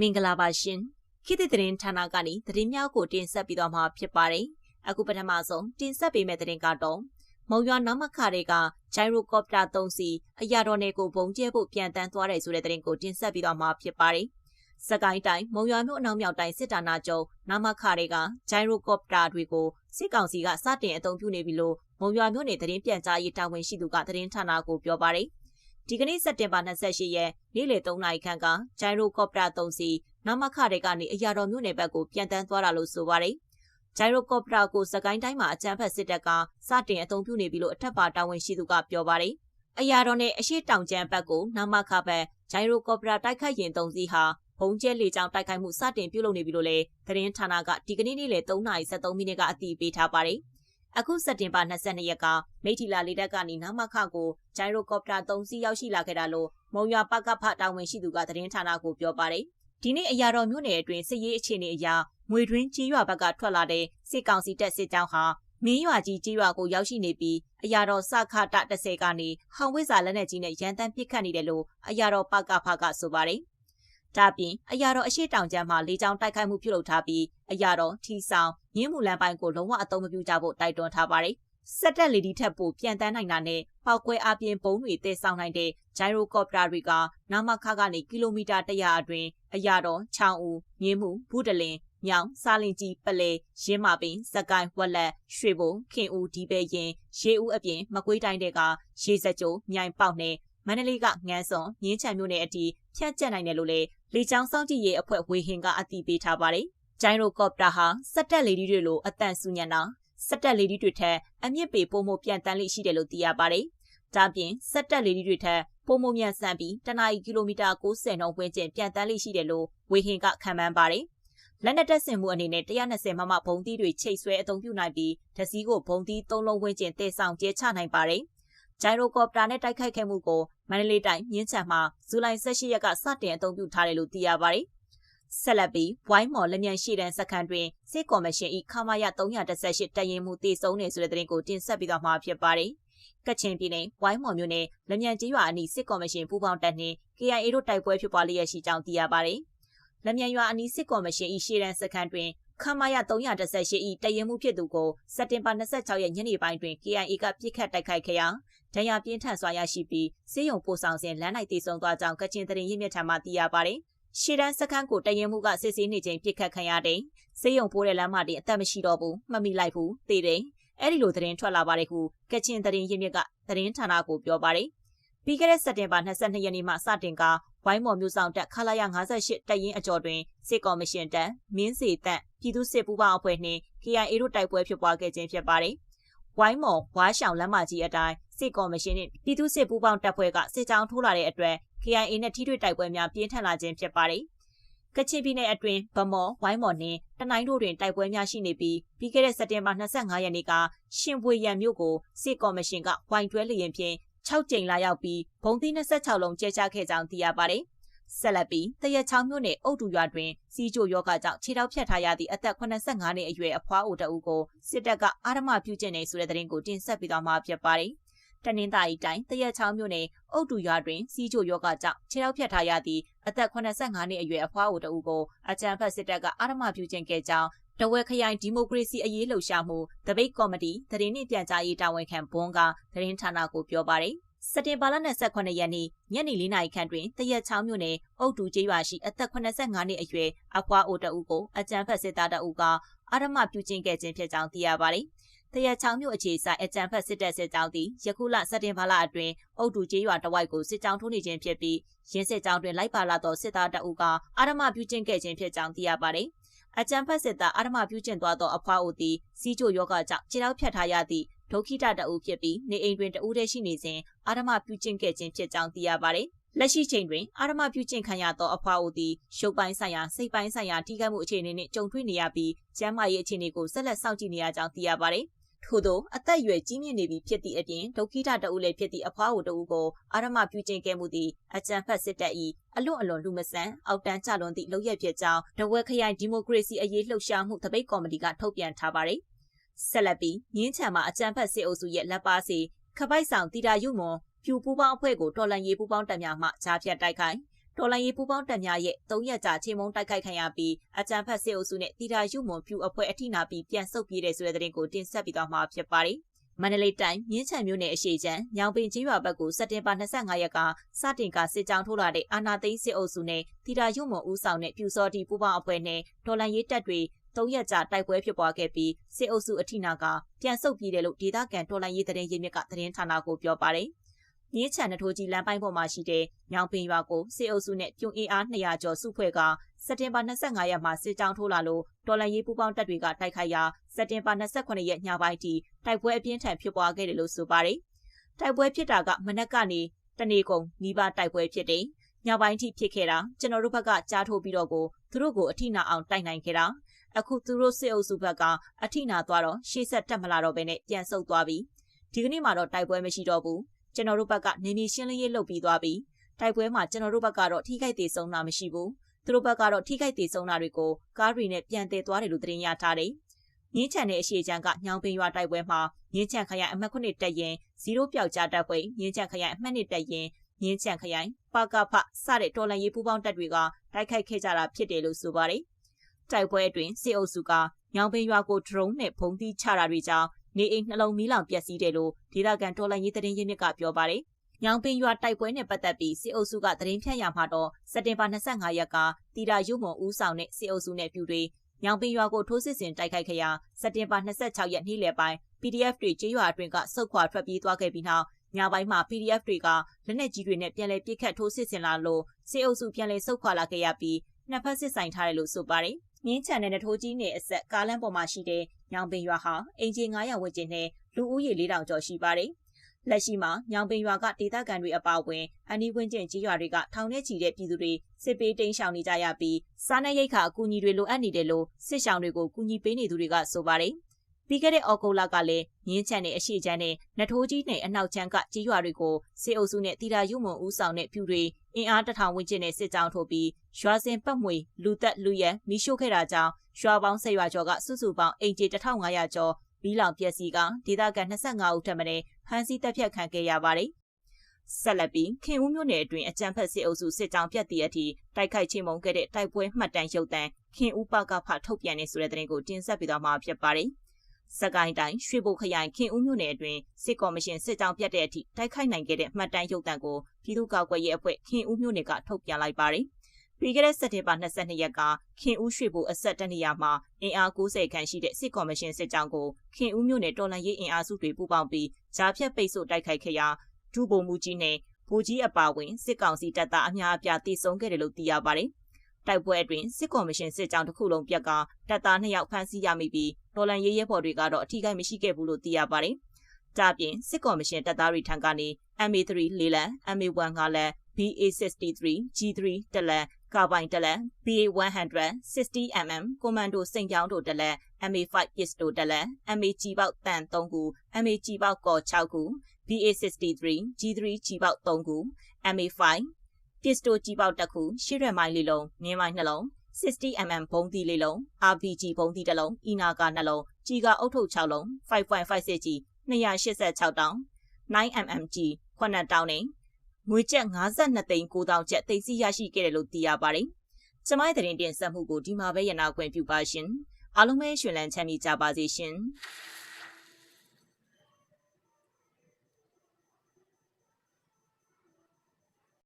မင်္ဂလာပါရှင်ခေတ်သစ်သတင်းဌာနကနေသတင်းများကိုတင်ဆက်ပြီးတော့မှာဖြစ်ပါတယ်အခုပထမဆုံးတင်ဆက်ပေးမယ့်သတင်းကတော့မုံရွာနမခတွေကဂျိုင်ရိုကော်ပတာ3စီအရာတော်နယ်ကိုပုံကျဲဖို့ပြန်တန်းသွားတယ်ဆိုတဲ့သတင်းကိုတင်ဆက်ပြီးတော့မှာဖြစ်ပါတယ်စကိုင်းတိုင်းမုံရွာမြို့အနောက်မြောက်တိုင်းစစ်တာနာချုပ်နမခတွေကဂျိုင်ရိုကော်ပတာတွေကိုစစ်ကောင်စီကစတင်အသုံးပြုနေပြီလို့မုံရွာမြို့နယ်သတင်းပြန်ကြားရေးတာဝန်ရှိသူကသတင်းဌာနကိုပြောပါတယ် ဒီကနေ့စက်တင်ဘာ28ရက်နေ့လယ်3နာရီခန့်ကဂျိုင်ရိုကော်ပတာ3စီနမခတွေကနေအရာတော်မြို့နယ်ဘက်ကိုပြန်တန်းသွားတာလို့ဆိုပါတယ်။ဂျိုင်ရိုကော်ပတာကိုစကိုင်းတိုင်းမှာအကြမ်းဖက်စစ်တပ်ကစတင်အသုံးပြုနေပြီလို့အထက်ပါတာဝန်ရှိသူကပြောပါတယ်။အရာတော်နဲ့အရှိတောင်ကျန်းဘက်ကိုနမခဘက်ဂျိုင်ရိုကော်ပတာတိုက်ခိုက်ရင်၃စီးဟာဘုံကျဲလေကြောင်းတိုက်ခိုက်မှုစတင်ပြုလုပ်နေပြီလို့လည်းသတင်းဌာနကဒီကနေ့နေ့လယ်3:73မိနစ်ကအတည်ပြုထားပါတယ်။ အခုစက်တင်ဘာ22ရက်ကမိထီလာလေးတက်ကနေနမခကိုဂျိုင်ရိုကော်ပတာ3စီးရောက်ရှိလာခဲ့တာလို့မုံရွာပကဖတာဝန်ရှိသူကသတင်းဌာနကိုပြောပါတယ်။ဒီနေ့အရာတော်မြို့နယ်အတွင်းစစ်ရေးအခြေအနေအရငွေတွင်းကြီးရွာဘက်ကထွက်လာတဲ့စစ်ကောင်စီတပ်စစ်ကြောင်းဟာမင်းရွာကြီးကြီးရွာကိုရောက်ရှိနေပြီးအရာတော်စခတာ30ကနေဟောင်ဝိဇာလက်နက်ကြီးနဲ့ရန်တမ်းပစ်ခတ်နေတယ်လို့အရာတော်ပကဖကဆိုပါတယ်။ ဒါပြင်အရာတော်အရှိတောင်ကျမ်းမှာလေးချောင်းတိုက်ခိုက်မှုပြုလုပ်ထားပြီးအရာတော်ထီဆောင်ရင်းမှုလမ်းပိုင်းကိုလုံးဝအသုံးမပြုကြဖို့တိုက်တွန်းထားပါတယ်။စက်တက်လေဒီထက်ပိုပြန်တန်းနိုင်တာနဲ့ပောက်ကွဲအပြင်ဘုံတွေတည်ဆောင်နိုင်တဲ့ဂျိုင်ရိုကော်ပတာတွေကနာမခကနေကီလိုမီတာ100အတွင်းအရာတော်ချောင်းဦးမြင်းမှုဘူးတလင်မြောင်စာလင်ကြီးပလဲရင်းမာပင်စကိုင်းဝက်လက်ရွှေဘုံခင်ဦးဒီပဲရင်ရေဦးအပြင်မကွေးတိုင်းတွေကရေစကြိုမြိုင်ပေါက်နဲ့မန္တလေးကငန်းစွန်မြင်းချံမြို့နယ်အတီးဖြတ်ကျက်နိုင်တယ်လို့လေ လေချောင်းစောင့်ကြည့်ရေးအဖွဲ့ဝေဟင်ကအတည်ပြုထားပါတယ်။ဂျိုင်ရိုကော်ပတာဟာစက်တက်လေဒီတွေလိုအတန်ဆူညံတာစက်တက်လေဒီတွေထက်အမြင့်ပေပို့မှုပြန်တန်းလိရှိတယ်လို့သိရပါတယ်။ဒါပြင်စက်တက်လေဒီတွေထက်ပုံမမြန်ဆန်ပြီးတနအီကီလိုမီတာ90နှုန်းဝန်းကျင်ပြန်တန်းလိရှိတယ်လို့ဝေဟင်ကခံမှန်းပါတယ်။လက်နက်တပ်ဆင်မှုအနေနဲ့120မမဘုံသီးတွေချိတ်ဆွဲအသုံးပြုနိုင်ပြီးဓစီကိုဘုံသီး၃လုံးဝန်းကျင်တည်ဆောင်ကျဲချနိုင်ပါတယ်။ ဂျိုင်ရိုကော်ပတာနဲ့တိုက်ခိုက်ခဲ့မှုကိုမန္တလေးတိုင်းမြင်းချံမှာဇူလိုင်18ရက်ကစတင်အသုံးပြုထားတယ်လို့သိရပါတယ်။ဆက်လက်ပြီးဝိုင်းမော်လက်မြန်ရှိတဲ့စခန်းတွင်စစ်ကော်မရှင်၏ခမာရ318တရင်မှုတည်ဆုံးနေဆိုတဲ့သတင်းကိုတင်ဆက်ပြီးတော့မှာဖြစ်ပါတယ်။ကချင်ပြည်နယ်ဝိုင်းမော်မြို့နယ်လက်မြန်ကြီးရွာအနီးစစ်ကော်မရှင်ပူးပေါင်းတပ်နှင့် KIA တို့တိုက်ပွဲဖြစ်ပွားလျက်ရှိကြောင်းသိရပါတယ်။လက်မြန်ရွာအနီးစစ်ကော်မရှင်၏ရှေ့တန်းစခန်းတွင် ခမာရ318၏တရင်မှုဖြစ်သူကိုစက်တင်ဘာ26ရက်ညနေပိုင်းတွင် KIA ကပြစ်ခတ်တိုက်ခိုက်ခဲ့ရာဒဏ်ရာပြင်းထန်စွာရရှိပြီးစေယုံပို့ဆောင်စဉ်လမ်း၌တည်ဆုံသွားကြောင်းကချင်တရင်ရင်းမြစ်ထံမှသိရပါတယ်။ရှေ့တန်းစခန်းကိုတရင်မှုကစစ်ဆေးနေချိန်ပြစ်ခတ်ခံရတဲ့စေယုံပိုးတဲ့လမ်းမတင်အသက်မရှိတော့ဘူးမှတ်မိလိုက်ဘူးသေတယ်အဲ့ဒီလိုသတင်းထွက်လာပါတယ်ဟုကချင်သတင်းရင်းမြစ်ကသတင်းဌာနကိုပြောပါတယ်။ပြီးခဲ့တဲ့စက်တင်ဘာ22ရက်နေ့မှစတင်က ဝိုင်းမော်မျိုးဆောင်တက်ခလာရ58တပ်ရင်းအကျော်တွင်စစ်ကော်မရှင်တပ်မင်းစီတပ်ပြည်သူစစ်ပူးပေါင်းအဖွဲ့နှင့် KIA တို့တိုက်ပွဲဖြစ်ပွားခဲ့ခြင်းဖြစ်ပါတယ်။ဝိုင်းမော်ဝါရှောင်လမ်းမကြီးအတိုင်းစစ်ကော်မရှင်နှင့်ပြည်သူစစ်ပူးပေါင်းတပ်ဖွဲ့ကစစ်ကြောင်းထိုးလာတဲ့အတွက် KIA နဲ့ထိတွေ့တိုက်ပွဲများပြင်းထန်လာခြင်းဖြစ်ပါတယ်။ကချင်ပြည်နယ်အတွင်းဗမော်ဝိုင်းမော်နှင့်တနိုင်းတို့တွင်တိုက်ပွဲများရှိနေပြီးပြီးခဲ့တဲ့စက်တင်ဘာ25ရက်နေ့ကရှင်ပွေရံမြို့ကိုစစ်ကော်မရှင်ကဝိုင်းတွဲလျင်ဖြင့် 6ကြိမ်လာရောက်ပြီးဘုံသီး26လုံးကျဲချခဲ့ကြောင်းသိရပါတယ်။ဆက်လက်ပြီးတရချောင်းမြို့နယ်အုတ်တူရွာတွင်စီးကြိုယောဂကြောင့်ခြေထောက်ဖြတ်ထားရသည့်အသက်85နှစ်အရွယ်အဖွားအိုတအူကိုစစ်တပ်ကအာရမပြုကျင့်နေဆိုတဲ့သတင်းကိုတင်ဆက်ပေးသွားမှာဖြစ်ပါတယ်။တနင်္သာရီတိုင်းတရက်ချောင်းမြို့နယ်အုတ်တူရွာတွင်စီးချိုယောဂကြောင့်ခြေထောက်ဖြတ်ထားရသည့်အသက်85နှစ်အရွယ်အဖွားအိုတဦးကိုအကြံဖက်စစ်တပ်ကအာရမပြုခြင်းခဲ့ကြောင်း တဝဲခရိုင်ဒီမိုကရေစီအရေးလှုပ်ရှားမှုတပိတ်ကော်မတီသတင်းနှင့်ပြန်ကြားရေးတာဝန်ခံဘွန်းကသတင်းဌာနကိုပြောပါတယ်စက်တင်ဘာလ28ရက်နေ့ညနေ4နာရီခန့်တွင်တရက်ချောင်းမြို့နယ်အုတ်တူကျေးရွာရှိအသက်85နှစ်အရွယ်အဖွားအိုတဦးကိုအကြံဖက်စစ်သားတအုပ်ကအာရမပြုကျင့်ခဲ့ခြင်းဖြစ်ကြောင်းသိရပါတယ်။တရချောင်းမြို့အခြေဆိုင်အကြံဖက်စစ်တပ်စစ်ကြောင်းသည်ယခုလစက်တင်ဘာလအတွင်းအုတ်တူကျေးရွာတဝိုက်ကိုစစ်ကြောင်းထိုးနေခြင်းဖြစ်ပြီးရင်းစစ်ကြောင်းတွင်လိုက်ပါလာသောစစ်သားတအုပ်ကအာရမပြုကျင့်ခဲ့ခြင်းဖြစ်ကြောင်းသိရပါတယ်။ အကြံဖက်စစ်သားအာရမပြုကျင့်သွားသောအဖွားအိုသည်စီးချိုယောဂကြောင့်ခြေထောက်ဖြတ်ထားရသည့်ဒုက္ခိတတအုပ်ဖြစ်ပြီးနေအိမ်တွင်တဦးတည်းရှိနေစဉ်အာရမပြုကျင့်ခဲ့ခြင်းဖြစ်ကြောင်းသိရပါတယ်။လက်ရှိချိန်တွင်အာရမပြုကျင့်ခံရသောအဖွားအိုသည်ရှုပ်ပိုင်းဆိုင်ရာစိတ်ပိုင်းဆိုင်ရာထိခိုက်မှုအခြေအနေနှင့်ကြုံတွေ့နေရပြီးကျန်းမာရေးအခြေအနေကိုဆက်လက်စောင့်ကြည့်နေရကြောင်းသိရပါတယ် ထို့သောအသက်အရွယ်ကြီးမြင့်နေပြီဖြစ်သည့်အပြင်ဒုက္ခိတတအုပ်လည်းဖြစ်သည့်အဖွားဟိုတအုပ်ကိုအာရမပြုကျင့်ခဲ့မှုသည်အကြံဖက်စစ်တပ်၏အလွန်အလွန်လူမဆန်အောက်တန်းကျလွန်သည့်လုပ်ရက်ဖြစ်ကြောင်းဒဝဲခရိုင်ဒီမိုကရေစီအရေးလှုပ်ရှားမှုတပိတ်ကော်မတီကထုတ်ပြန်ထားပါတယ်။ဆက်လက်ပြီးမြင်းချံမှာအကြံဖက်စစ်အုပ်စုရဲ့လက်ပါစီခပိုက်ဆောင်တီတာယုမွန်ဖြူပူပေါင်းအဖွဲ့ကိုတော်လန်ရေးပူပေါင်းတပ်များမှကြားဖြတ်တိုက်ခိုက် တော်လိုင်းရေးပူပေါင်းတပ်များရဲ့၃ရက်ကြာချိန်မုံတိုက်ခိုက်ခံရပြီးအကြံဖက်စစ်အုပ်စုနဲ့တီတာရုမွန်ဖြူအဖွဲ့အထိနာပြီးပြန်ဆုတ်ပြေးတဲ့ဆိုတဲ့သတင်းကိုတင်ဆက်ပြီးတော့မှာဖြစ်ပါတယ်။မန္တလေးတိုင်းမြင်းချံမြို့နယ်အရှိချမ်းညောင်ပင်ကြီးရွာဘက်ကိုစက်တင်ဘာ25ရက်ကစတင်ကစစ်ကြောင်းထိုးလာတဲ့အာနာသိန်းစစ်အုပ်စုနဲ့တီတာရုမွန်ဦးဆောင်တဲ့ပြူစောတီပူပေါင်းအဖွဲ့နဲ့တော်လိုင်းရေးတပ်တွေ၃ရက်ကြာတိုက်ပွဲဖြစ်ပွားခဲ့ပြီးစစ်အုပ်စုအထိနာကပြန်ဆုတ်ပြေးတယ်လို့ဒေသခံတော်လိုင်းရေးသတင်းရင်းမြစ်ကသတင်းဌာနကိုပြောပါတယ်။ မြင်းချံနထိုးကြီးလမ်းပိုင်းပေါ်မှာရှိတဲ့ညောင်ပင်ရွာကိုစစ်အုပ်စုနဲ့ပြုံအင်အား200ကျော်စုဖွဲ့ကစက်တင်ဘာ25ရက်မှာစစ်ကြောင်းထိုးလာလို့တော်လန်ရေးပူပေါင်းတပ်တွေကတိုက်ခိုက်ရာစက်တင်ဘာ28ရက်ညပိုင်းထိတိုက်ပွဲအပြင်းထန်ဖြစ်ပွားခဲ့တယ်လို့ဆိုပါတယ်။တိုက်ပွဲဖြစ်တာကမနက်ကနေတနေကုန်နီးပါးတိုက်ပွဲဖြစ်တယ်။ညပိုင်းထိဖြစ်ခဲ့တာကျွန်တော်တို့ဘက်ကကြားထိုးပြီးတော့ကိုသူတို့ကိုအထိနာအောင်တိုက်နိုင်ခဲ့တာ။အခုသူတို့စစ်အုပ်စုဘက်ကအထိနာသွားတော့ရှေ့ဆက်တက်မလာတော့ဘဲနဲ့ပြန်ဆုတ်သွားပြီ။ဒီကနေ့မှတော့တိုက်ပွဲမရှိတော့ဘူး ကျွန်တော်တို့ဘက်ကနေမီရှင်းလင်းရေးလုပ်ပြီးသွားပြီတိုက်ပွဲမှာကျွန်တော်တို့ဘက်ကတော့ထိခိုက်သေးဆုံးတာမရှိဘူးသူတို့ဘက်ကတော့ထိခိုက်သေးဆုံးတာတွေကိုကားတွေနဲ့ပြန်တည်သွားတယ်လို့သတင်းရထားတယ်ငင်းချန်တဲ့အရှိချမ်းကညောင်ပင်ရွာတိုက်ပွဲမှာငင်းချန်ခရိုင်အမှတ်9တက်ရင်0ပျောက်ကြားတပ်ဖွဲ့ငင်းချန်ခရိုင်အမှတ်1တက်ရင်ငင်းချန်ခရိုင်ပါကဖစတဲ့တော်လန်ရေးပူးပေါင်းတပ်တွေကတိုက်ခိုက်ခဲ့ကြတာဖြစ်တယ်လို့ဆိုပါတယ်တိုက်ပွဲအတွင်းစစ်အုပ်စုကညောင်ပင်ရွာကိုဒရုန်းနဲ့ဖုံးတီးချတာတွေကြောင့် နေအိမ်နှလုံးမီးလောင်ပျက်စီးတယ်လို့ဒေသခံတော်လှန်ရေးသတင်းရင်းမြစ်ကပြောပါတယ်။ညောင်ပင်ရွာတိုက်ပွဲနဲ့ပတ်သက်ပြီးစစ်အုပ်စုကသတင်းဖြန့်ရမှာတော့စက်တင်ဘာ25ရက်ကတီတာရုံမွန်ဦးဆောင်တဲ့စစ်အုပ်စုနဲ့ပြူတွေညောင်ပင်ရွာကိုထိုးစစ်ဆင်တိုက်ခိုက်ခဲ့ရာစက်တင်ဘာ26ရက်နေ့လယ်ပိုင်း PDF တွေကျေးရွာအတွင်းကစုတ်ခွာထွက်ပြေးသွားခဲ့ပြီးနောက်ညပိုင်းမှာ PDF တွေကလက်နက်ကြီးတွေနဲ့ပြန်လည်ပစ်ခတ်ထိုးစစ်ဆင်လာလို့စစ်အုပ်စုပြန်လည်ဆုတ်ခွာလာခဲ့ရပြီးနှစ်ဖက်စစ်ဆိုင်ထားတယ်လို့ဆိုပါတယ်။ မြင်းချန်တဲ့နထိုးကြီးနယ်အဆက်ကားလမ်းပေါ်မှာရှိတဲ့ညောင်ပင်ရွာဟာအင်ဂျီ900ဝန်းကျင်နဲ့လူဦးရေ4000ကျော်ရှိပါတယ်။လက်ရှိမှာညောင်ပင်ရွာကဒေသခံတွေအပါအဝင်အနီးဝန်းကျင်ကြီးရွာတွေကထောင်ထဲချီတဲ့ပြည်သူတွေစစ်ပေးတိမ်းရှောင်နေကြရပြီးစားနပ်ရိက္ခာအကူအညီတွေလိုအပ်နေတယ်လို့စစ်ရှောင်တွေကိုကူညီပေးနေသူတွေကဆိုပါတယ်။ပြီးခဲ့တဲ့အော်ဂိုလာကလည်းမြင်းချန်နဲ့အရှိချမ်းနဲ့နထိုးကြီးနဲ့အနောက်ချမ်းကကြီးရွာတွေကိုစစ်အုပ်စုနဲ့တီတာရုံမုံဦးဆောင်တဲ့ပြူတွေအင်အားတထောင်ဝန်းကျင်နဲ့စစ်ကြောင်းထိုးပြီး ရွာစဉ်ပတ်မွေလူသက်လူရဲမိရှို့ခဲ့တာကြောင့်ရွာပေါင်း၁၀ရွာကျော်ကစုစုပေါင်းအိမ်ခြေ1500ကျော်ပြီးလောင်ပျက်စီးကဒေသခံ25ဦးထပ်မံဖမ်းဆီးတပ်ဖြတ်ခံခဲ့ရပါတယ်ဆက်လက်ပြီးခင်ဦးမြို့နယ်အတွင်းအကြံဖက်စစ်အုပ်စုစစ်ကြောင်းပြတ်တည်အထိတိုက်ခိုက်ချင်းမုံခဲ့တဲ့တိုက်ပွဲမှတ်တမ်းရုပ်သံခင်ဦးပကဖထုတ်ပြန်နေဆိုတဲ့သတင်းကိုတင်ဆက်ပေးသွားမှာဖြစ်ပါတယ်။စကိုင်းတိုင်းရွှေဘိုခရိုင်ခင်ဦးမြို့နယ်အတွင်းစစ်ကော်မရှင်စစ်ကြောင်းပြတ်တဲ့အထိတိုက်ခိုက်နိုင်ခဲ့တဲ့မှတ်တမ်းရုပ်သံကိုပြည်သူ့ကာကွယ်ရေးအဖွဲ့ခင်ဦးမြို့နယ်ကထုတ်ပြန်လိုက်ပါတယ်။ ပြီးခဲ့တဲ့စက်တင်ဘာ22ရက်ကခင်ဦးရွှေဘိုအဆက်တနေရာမှာအင်အား90ခန့်ရှိတဲ့စစ်ကော်မရှင်စစ်ကြောင်းကိုခင်ဦးမြို့နယ်တော်လှန်ရေးအင်အားစုတွေပူးပေါင်းပြီးဂျားဖြတ်ပိတ်ဆို့တိုက်ခိုက်ခဲ့ရာဒုဗိုလ်မှူးကြီးနဲ့ဗိုလ်ကြီးအပါဝင်စစ်ကောင်စီတပ်သားအများအပြားတိစုံခဲ့တယ်လို့သိရပါတယ်။တိုက်ပွဲအတွင်းစစ်ကော်မရှင်စစ်ကြောင်းတစ်ခုလုံးပြက်ကတပ်သား2ယောက်ဖမ်းဆီးရမိပြီးတော်လန်ရေးရဲဘော်တွေကတော့အထီးကိမရှိခဲ့ဘူးလို့သိရပါတယ်။ဒါပြင်စစ်ကော်မရှင်တပ်သားတွေထံကနေ MA3 လေးလံ MA1 ငါးလံ BA63 G3 တလန် ကာပိုင်တလန် BA100 60mm ကွန်မန်ဒိုစိန်ကြောင်းတို့တလန် MA5 ပစ္စတိုတလန် MA ကြီးပေါက်တန်3ခု MA ကြီးပေါက်ကော်6ခု BA63 G3 ကြီးပေါက်3ခု MA5 ပစ္စတိုကြီးပေါက်တစ်ခုရှစ်ရက်မိုင်းလေးလုံးမြင်းမိုင်းနှလုံး 60mm ဘုံသီးလေးလုံး RPG ဘုံသီးတစ်လုံးအီနာကာနှလုံးကြီးကအုတ်ထုတ်6လုံး5.56ကြီး286တောင်း 9mm ကြီး9တောင်းနဲ့ ငွေကျပ်52သိန်း9000ကျပ်သိသိရရှိခဲ့တယ်လို့သိရပါတယ်။ကျမရဲ့သတင်းတင်ဆက်မှုကိုဒီမှာပဲရနာခွင့်ပြုပါရှင်။အားလုံးပဲရှင်လန်းချမ်းမြေ့ကြပါစေရှင်။